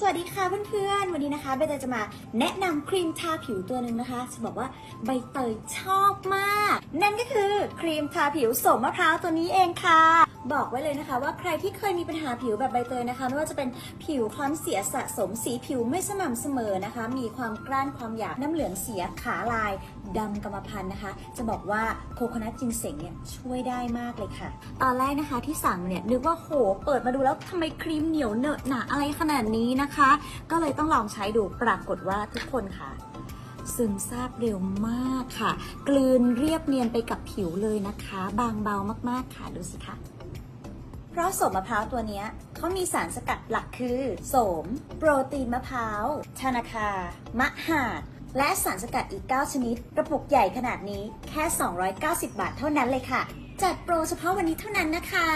สวัสดีค่ะเพื่อนๆ วันนี้นะคะใบเตยจะมาแนะนำครีมทาผิวตัวหนึ่งนะคะจะบอกว่าใบเตยชอบมาก นั่นก็คือครีมทาผิวสมมะพร้าวตัวนี้เองค่ะ บอกไว้เลยนะคะ ว่าใครที่เคยมีปัญหาผิวแบบใบเตยนะคะ ไม่ว่าจะเป็นผิวคล้ำเสียสะสมสีผิวไม่สม่ำเสมอนะคะ มีความกร้านความหยาบน้ำเหลืองเสียขาลายดำกรรมพันธุ์นะคะ จะบอกว่าโคโคนัทจินเสงเนี่ยช่วยได้มากเลยค่ะ ตอนแรกนะคะที่สั่งเนี่ยนึกว่าโหเปิดมาดูแล้วทำไมครีมเหนียวเหนอะหนาอะไรขนาดนี้นะคะก็เลยต้องลองใช้ดูปรากฏว่าทุกคนค่ะ ซึมซาบเร็วมากค่ะ กลืนเรียบเนียนไปกับผิวเลยนะคะ บางเบามากๆค่ะดูสิคะเพราะโสมมะพร้าวตัวนี้เขามีสารสกัดหลักคือ โสม โปรตีนมะพร้าวธนาคา มะหาดและสารสกัดอีก 9 ชนิด กระปุกใหญ่ขนาดนี้แค่ 290 บาทเท่านั้นเลยค่ะ จัดโปรเฉพาะวันนี้เท่านั้นนะคะ